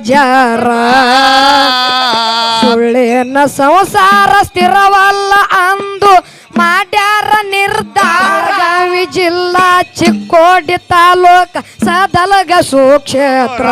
ಬಾಜಾರ ಸುಳ್ಳಿನ ಸಂಸಾರ ಸ್ಥಿರವಲ್ಲ ಅಂದು ಮಾಡ್ಯಾರ ನಿರ್ಧಾರ. ಗಾವಿ ಜಿಲ್ಲಾ ಚಿಕ್ಕೋಡಿ ತಾಲೂಕ ಸದಲಗ ಸುಕ್ಷೇತ್ರ.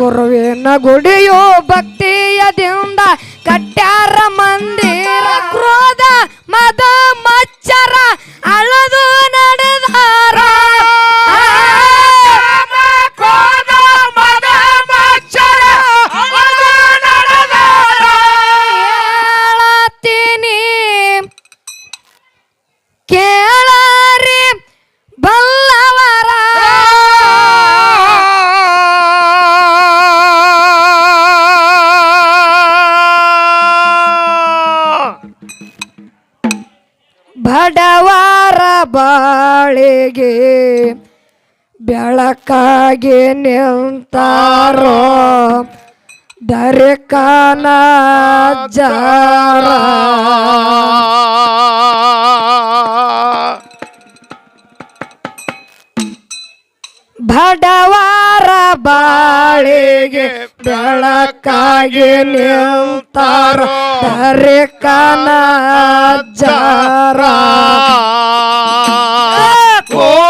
ಗುರುವಿನ ಗುಡಿಯು ಭಕ್ತಿಯದಿಂದ ಕಟ್ಯಾರ ಮಂದಿರ. ಕ್ರೋಧ, ಮದ ಬಾಳಿಗೆ ಬೆಳಕಾಗಿ ನಿಂತಾರೋ? ದರಿಕನ ಜಾರ? ಬಡವರ ಬಾಳಿಗೆ ಬೆಳಕಾಗಿ ನಿಂತಾರ. ದರಿಕನ ಜಾರ. ಕೋಡಿದ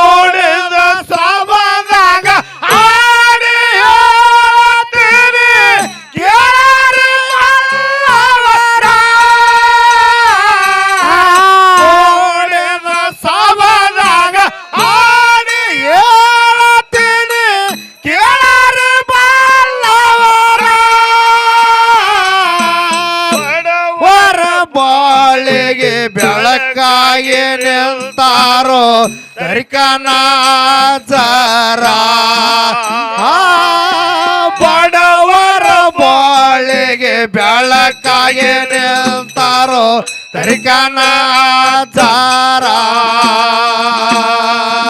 ಜರ ಬಡವರ ಬಾಳಿಗೆ ಬೆಳಕಾಗಿ ನಿಲ್ತಾರೋ ತರಿಕನ ಜರ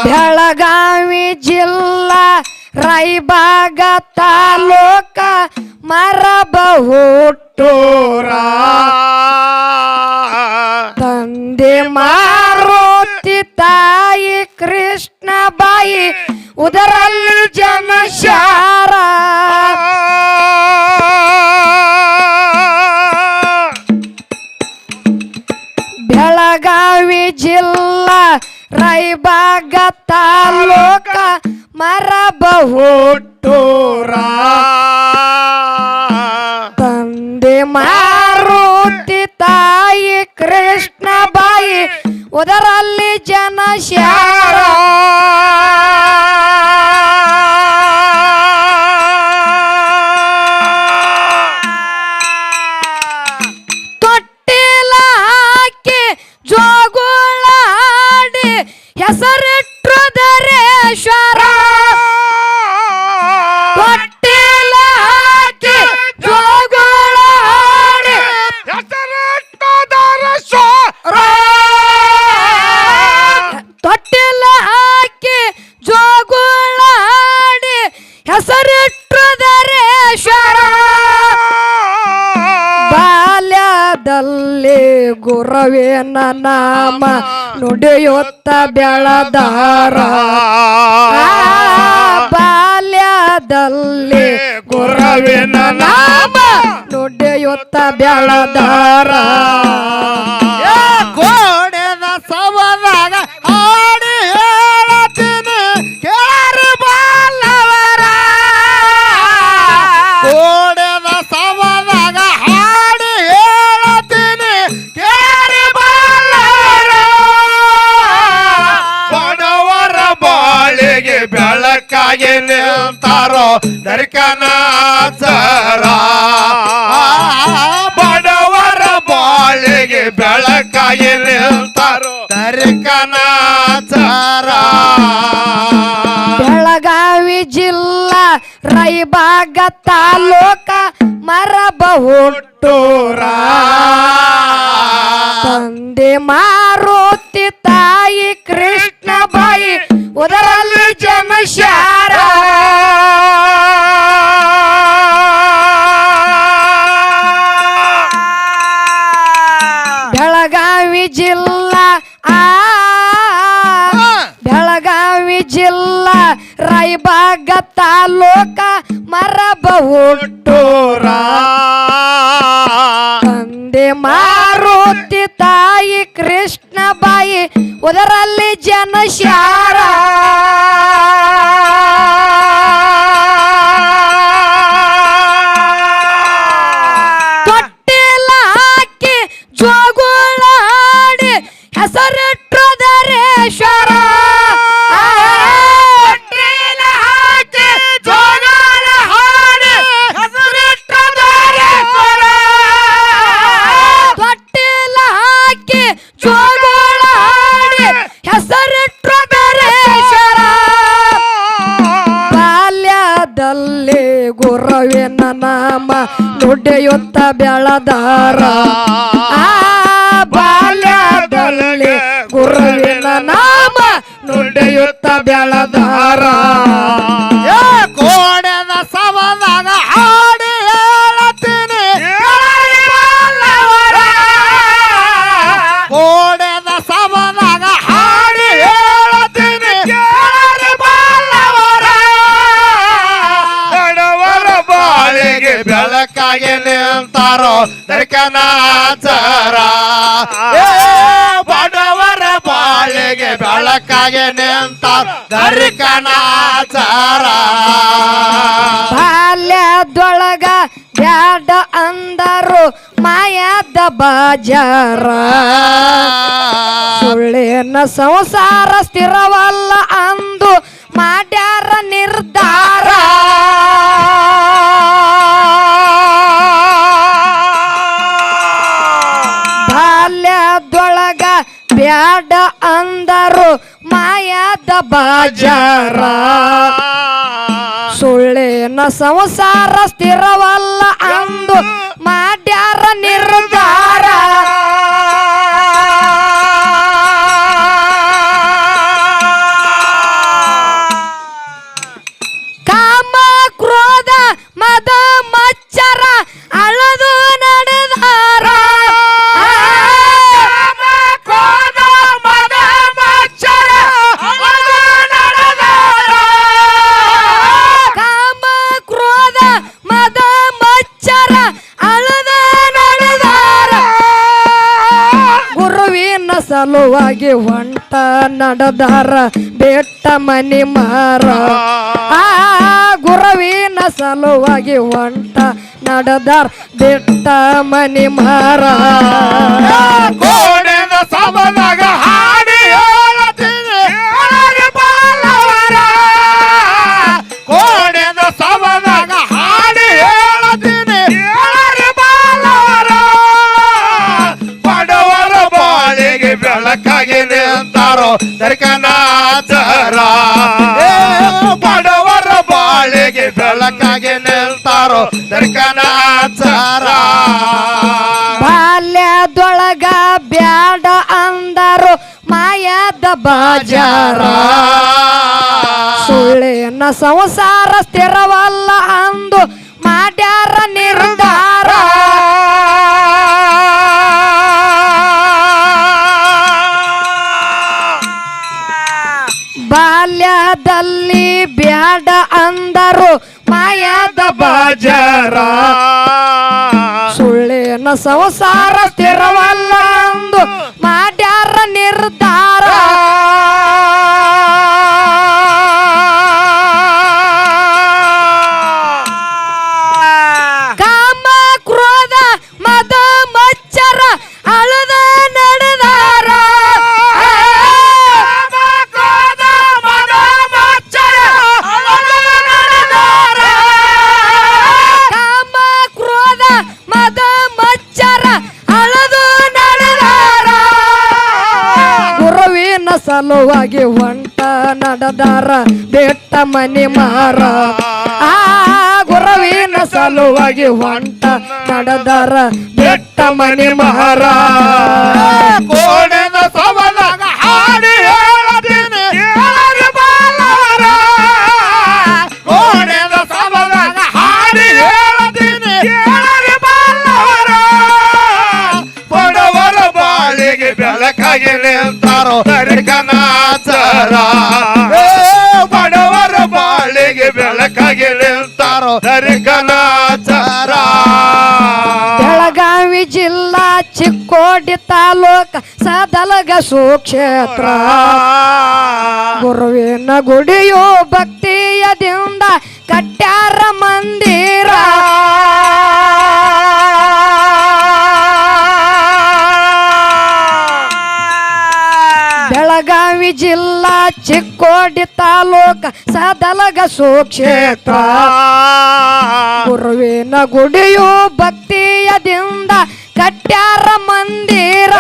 ಬೆಳಗಾವಿ ಜಿಲ್ಲಾ ರಾಯಬಾಗ ತಾಲೂಕ ಮರಬಹುಟ್ಟೋರ ತಂದೆ ಮಾರುತಿ ತಾಯಿ ಕೃಷ್ಣ ಬಾಯಿ ಉದರಲ್ಲಿ ಜನಶಾರ ಬೆಳಗಾವಿ ಜಿಲ್ಲಾ ರಾಯಬಾಗ ತಾಲೂಕ ಮರಬಹುಟ್ಟೂರ ತಂದೆ ಮಾರುತಿ ತಾಯಿ ಕೃಷ್ಣ ಬಾಯಿ ಉದರಲ್ಲಿ ಜನಶಾರ ತೊಟ್ಟಿಲ ಗುರವೇನ ನಾಮ ನುಡಿಯುತ್ತ ಬೆಳದಾರ ಬಾಲ್ಯದಲ್ಲಿ ಗುರವಿನ ನಾಮ ನುಡಿಯುತ್ತ ಬೆಳದಾರ ಕೋಡೆದ ಬೆಳಗಾವಿ ಜಿಲ್ಲಾ ರೈಬಾಗ ತಾಲೂಕ ಮರಬಹುಟ್ಟೂರ. ತಂದೆ ಮಾರುತಿ ತಾಯಿ ಕೃಷ್ಣ ಬಾಯಿ. ತಾಲೂಕ ಮರಬ ಹುಟ್ಟೂರ ತಂದೆ ಮಾರುತಿ ತಾಯಿ ಕೃಷ್ಣ ಬಾಯಿ ಉದರಲ್ಲಿ ಜನಶಾರ ಗುರುವಿನ ನಾಮ ನುಡಿಯುತ್ತ ಬೆಳದಾರ. ಬಾಲ್ಯದಲ್ಲಿ ಗುರುವಿನ ನಾಮ ನುಡಿಯುತ್ತ ಬೆಳದಾರ. ಬೆಳಕಾಗಿ ನಿಂತಾರೋ ದರ್ಕನಾಚಾರ ಬಡವರ ಬಾಳಿಗೆ ಬೆಳಕಾಗಿ ನಿಂತಾರ ದರ್ಕನಾಚಾರ ಬಾಲ್ಯದೊಳಗ ಬ್ಯಾಡ ಅಂದರು ಮಾಯದ ಬಾಜಾರ ಸುಳ್ಳಿನ ಸಂಸಾರ ಸ್ಥಿರವಲ್ಲ ಮಾಡ್ಯಾರ ನಿರ್ಧಾರ. ಬಾಲ್ಯದೊಳಗ ಬ್ಯಾಡ ಅಂದರು ಮಾಯಾದ ಬಾಜಾರ. ಸುಳ್ಳೇನ ಸಂಸಾರ ಸ್ಥಿರವಲ್ಲ ಅಂದು ಮಾಡ್ಯಾರ ಸಲುವಾಗಿ ಹೊಂಟ ನಡೆದಾರ, ಬೆಟ್ಟ ಮನಿ ಮಾರ. ಆ ಗುರುವಿನ ಸಲುವಾಗಿ ಹೊಂಟ ನಡೆದಾರ, ಬೆಟ್ಟ ಮನಿ ಮಾರ. ಕೋಣದ ಏ, ಬಡವರ ಬಾಳಿಗೆ ಬೆಳಕಾಗಿ ನಿಲ್ತಾರೋ ದರ್ಕನಾಚಾರ ಬಾಲ್ಯದೊಳಗ ಬ್ಯಾಡ ಅಂದರು ಮಾಯದ ಬಾಜಾರ. ಸುಳ್ಳಿನ ಸಂಸಾರ ಸ್ಥಿರವಲ್ಲ ಅಂದು ಮಾಡ್ಯಾರ ನಿರ್ಧಾರ ಬಾಲ್ಯದಲ್ಲಿ ಬ್ಯಾಡ ಅಂದರು. ಮಾಯದ ಬಾಜರ. ಸುಳ್ಳಿನ ಸಂಸಾರ ಸ್ಥಿರವಲ್ಲ ಸಲುವಾಗಿ ಹೊಂಟ ನಡೆದಾರ, ಬೆಟ್ಟ ಮನಿ ಮಾರ. ಆ ಗುರುವಿನ ಸಲುವಾಗಿ ಹೊಂಟ ನಡೆದಾರ, ಬೆಟ್ಟ ಮನಿ ಮಾರ. ಕೋಣೆನ ಸವದಾಗ ಹಾಡಿ ಹೇಳದಿನ ಯಾರು ಬಾಲವರ. ಕೋಣೆನ ಹಾಡಿ ಹೇಳತೀನಿ ಬಾಳಿಗೆ ಅಂತಾರೋ ನಿಂತಾರೋ ದರಿಕನಾಚರ ಬಡವರ ಬಾಳಿಗೆ ಬೆಳಕಾಗಿ ಅಂತಾರೋ ದರಿಕನಾಚರ ಬೆಳಗಾವಿ ಜಿಲ್ಲಾ ಚಿಕ್ಕೋಡಿ ತಾಲೂಕ ಸದಲಗ ಸುಕ್ಷೇತ್ರ. ಗುರುವಿನ ಗುಡಿಯು ಭಕ್ತಿಯದಿಂದ ಕಟ್ಯಾರ ಮಂದಿರ. ಜಿಲ್ಲಾ ಚಿಕ್ಕೋಡಿ ತಾಲೂಕ ಸದಲಗ ಸುಕ್ಷೇತ್ರ. ಗುರುವಿನ ಗುಡಿಯು ಭಕ್ತಿಯದಿಂದ ಕಟ್ಯಾರ ಮಂದಿರ.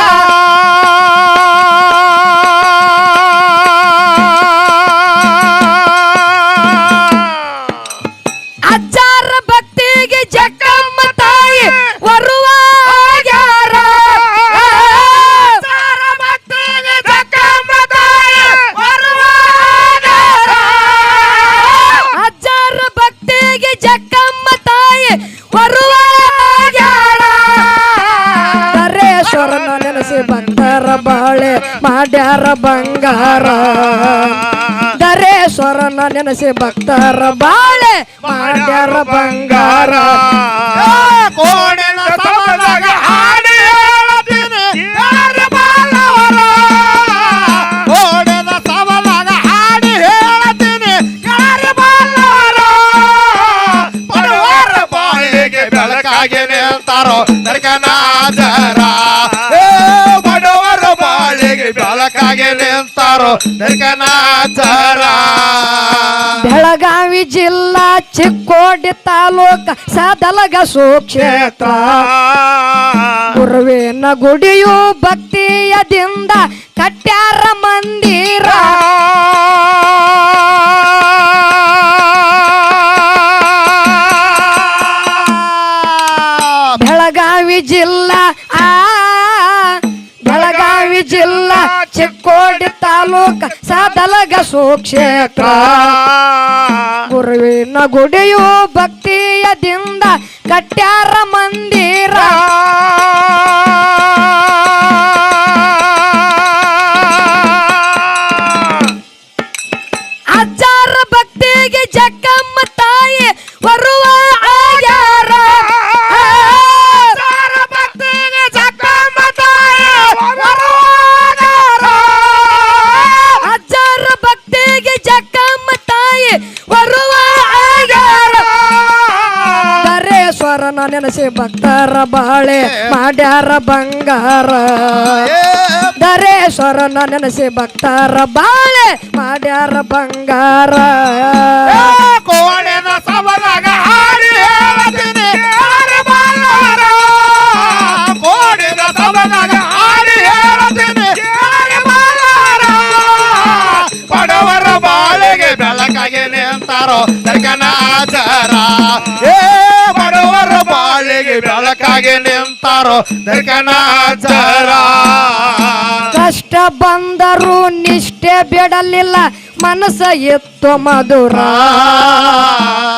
ಬಂಗಾರ. ದರೇಶ್ವರನ ನೆನೆಸಿ ಭಕ್ತರ ಬಾಳೆ ಮಾಡ್ಯಾರ ಬಂಗಾರ. ಕೋಣಿನ ಸಮದಾಗ ಹಾಡಿ ಹೇಳತೀನಿ. ಯಾರು ಬಾಲವರ ಕೋಣಿನ ನಿಲ್ತಾರೋ ನರಕನಾಜರ. ಬೆಳಗಾವಿ ಜಿಲ್ಲಾ ಚಿಕ್ಕೋಡಿ ತಾಲೂಕ ಸದಲಗ ಸುಕ್ಷೇತ್ರ. ಗುರುವಿನ ಗುಡಿಯು ಭಕ್ತಿಯದಿಂದ ಕಟ್ಯಾರ ಮಂದಿರ. ತಾಲೂಕ ಸದಲಗ ಸುಕ್ಷೇತ್ರ. ಗುರುವಿನ ಗುಡಿಯು ಭಕ್ತಿಯದಿಂದ ಕಟ್ಯಾರ ಮಂದಿರ. ನೆನೆಸಿ ಭಕ್ತರ ಬಾಳೆ ಮಾಡ್ಯಾರ ಬಂಗಾರ. ಧರೇಶ್ವರನ ನೆನೆಸಿ ಭಕ್ತರ ಬಾಳೆ ಮಾಡ್ಯಾರ ಬಂಗಾರ. ಕೋಣೆನ ಹಾಡಿ ಹೇಳತೀನಿ. ಕೋಣೆನ ಹಾಡಿ ಹೇಳತೀನಿ. ಬಡವರ ಬಾಳೆಗೆ ಬೆಳಕಾಗಿ ನಿಂತಾರೋ ದರ್ಗನಾಚರ ಏ. ಬಾಳಿಗೆ ಬೆಳಕಾಗಿ ನಿಂತಾರೋ ಕಷ್ಟ ಬಂದರು ನಿಷ್ಠೆ ಬಿಡಲಿಲ್ಲ, ಮನಸ್ಸ ಎತ್ತು ಮಧುರ.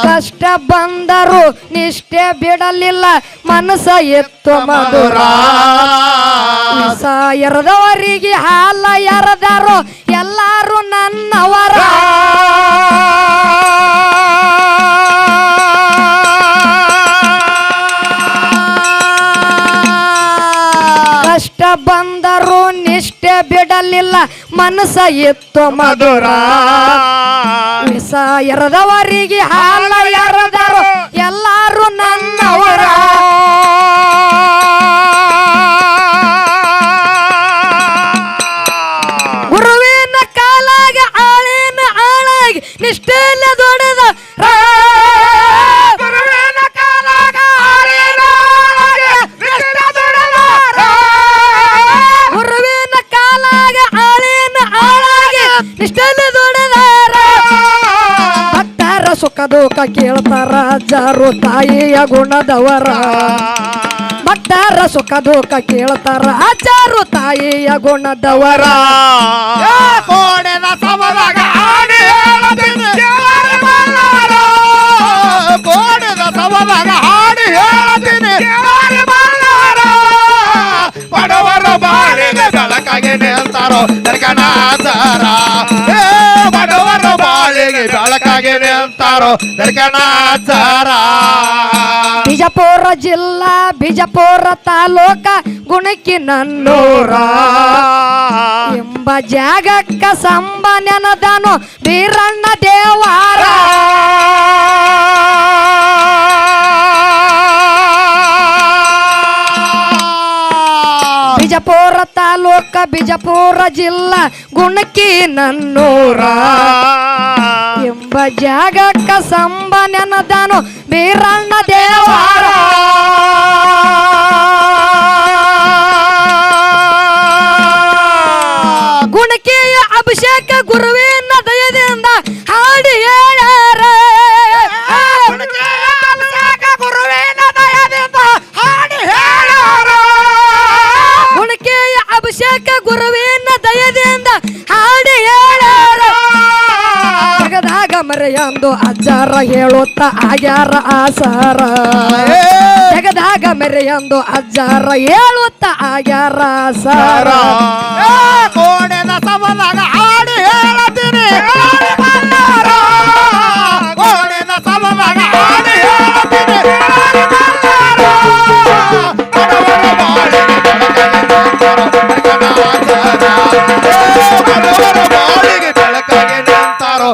ಕಷ್ಟ ಬಂದರು ನಿಷ್ಠೆ ಬಿಡಲಿಲ್ಲ, ಮನಸ್ಸ ಎತ್ತು ಮಧುರ. ಸ ಎರದವರಿಗೆ ಹಾಲ ಎರದರು ಎಲ್ಲರೂ ನನ್ನವರ. ಬಂದರು ನಿಷ್ಠೆ ಬಿಡಲಿಲ್ಲ ಮನಸ್ಸ ಎತ್ತು ಮಧುರ. ವಿಷ ಎರದವರಿಗೆ ಹಾಲ ಎರದರು ಎಲ್ಲಾರು ನನ್ನವರ. ಇಷ್ಟೆಲ್ಲ ದುಡಿದಾರ ಭಕ್ತಾರ ಸುಖ ದುಃಖ ಕೇಳ್ತಾರ ಜಾರು ತಾಯಿಯ ಗುಣದವರ. ಭಕ್ತಾರ ಸುಖ ದುಃಖ ಕೇಳ್ತಾರ ಜಾರು ತಾಯಿಯ ಗುಣದವರ. ಕೋಣೆದ ಸಮದಾಗ ಹಾಡಿ ಬಡವರ ಬಾಳಿಗೆ ಬೆಳಕಾಗಿ ನಿಲ್ತಾರೋ ದರ್ಗನಾಥರ ನಿಲ್ತಾರೋ ದರ್ಗನಾಚಾರ ಬಿಜಾಪುರ ಜಿಲ್ಲಾ ಬಿಜಾಪುರ ತಾಲೂಕ ಗುಣಕಿ ನನ್ನೂರ ಎಂಬ ಜಾಗಕ್ಕ ಸಂಬ ನೆನದನು ಬೀರಣ್ಣ ದೇವಾರ. ತಾಲೂಕ ಬಿಜಾಪುರ ಜಿಲ್ಲಾ ಗುಣಕಿ ನನ್ನೂರ ಎಂಬ ಜಾಗಕ್ಕ ಸಂಬ ನೆನದನು ಬೀರಣ್ಣ ದೇವಾರ. ಜಗದಾಗ ಮರೆಯಂದು ಅಜ್ಜಾರ ಹೇಳುತ್ತ ಆಗ್ಯಾರ ಆಸಾರ. ಜಗದಾಗ ಮೆರೆಯಂದು ಅಜ್ಜಾರ ಹೇಳುತ್ತ ಆಗ್ಯಾರ ಆಸಾರ. ಕೋಣೆನ ಸಮದಾಗ ಹಾಡಿ ಹೇಳತೀನಿ. ಹೇಳತೀನಿ. ಬೆಳಕಾಗಿ ನಿಂತಾರೋ.